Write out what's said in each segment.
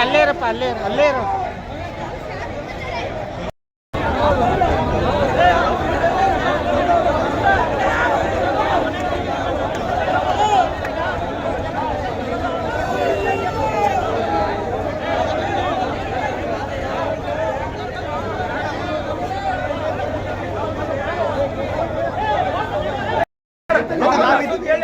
ಅಲ್ಲೇ ಇರಪ್ಪ ಅಲ್ಲೇ ಅಲ್ಲೇ ಇರು.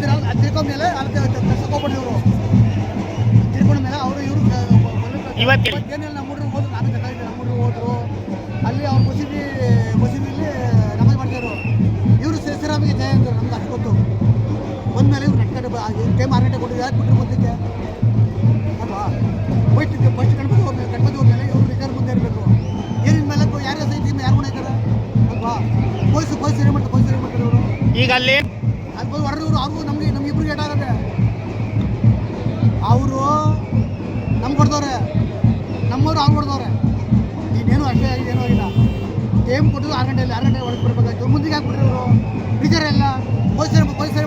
ಮೇಲೆ ಅದು ತಿಳ್ಕೊಂಡ್ಮೇಲೆ ಅದಕ್ಕೆ ಕೆಲ್ಸಕ್ಕೆ ಹೋಗ್ಬಿಡಿ ಇವರು. ತಿಳ್ಕೊಂಡ ಮೇಲೆ ಅವರು ಇವರು. ಏನಿಲ್ಲ ನಮ್ಮ ಹುಡುಗರು ಹೋದ್ರು ನಾನು ಬೇಕಾಗಿದ್ದೆ ನಮ್ಮ ಹುಡುಗರು ಹೋದ್ರು. ಅಲ್ಲಿ ಅವ್ರ ಮಸೀದಿ ಮಸೀದಿಲಿ ನಮಾಜ್ ಮಾಡ್ತಿದ್ರು. ಇವರು ಶ್ರೀರಾಮಿಗೆ ಜಯ ಅಂತಾರೆ ನಮ್ಗೆ ಅಷ್ಟು ಗೊತ್ತು. ಬಂದ್ಮೇಲೆ ಇವ್ರು ಕಟ್ಕಡೆ ಟೈಮ್ ಆರು ಗಂಟೆ ಕೊಟ್ಟಿದ್ದು ಯಾಕೆ ಬಿಟ್ಟರು ಬಂದಿದ್ದೆ ಅಲ್ವಾ ಫಸ್ಟ್ ಫಸ್ಟ್ ಗಣಪತಿ ಹೋಗ್ಬೇಕು ಗಣಪತಿ ಹೋದ್ಮೇಲೆ ಇವರು ರಿಸರ್ವ್ ಮುಂದೆ ಇರಬೇಕು. ಏನಿನ ಮೇಲೆ ಯಾರು ಸೈತಿ ಯಾರು ಮಾಡ್ತಾರೆ ಅಲ್ವಾ? ಪೊಲೀಸ್ ಪೊಲೀಸ್ ಏನು ಮಾಡ್ತಾರೆ ಪೊಲೀಸ್ ಏನು ಮಾಡ್ತಾರೆ ಇವರು? ಈಗ ಅಲ್ಲಿ ಅದು ಬಂದು ಹೊರಡು ಇವರು ಅವ್ರಿಗೂ ನಮಗೆ ನಮ್ಗೆ ಇಬ್ರಿಗೆ ಏಟಾಗತ್ತೆ ಅವರು ನಮ್ಗೆ ಕೊಡ್ತವ್ರೆ. ನಮ್ಮವ್ರು ಅವ್ರು ಕೊಡ್ತವ್ರೆ. ಇನ್ನೇನು ಅಷ್ಟೇ ಏನೂ ಆಗಿಲ್ಲ ಟೈಮ್ ಕೊಟ್ಟಿದ್ರು ಆರು ಗಂಟೆಯಲ್ಲಿ, ಆರು ಗಂಟೆ ಒಳಗೆ ಬಿಡ್ಬೇಕಾಯ್ತು. ಮುಂದಿಗೆ ಹಾಕ್ಬಿಟ್ರಿ ಟೀಚರ್ ಎಲ್ಲ ಪೊಲೀಸರು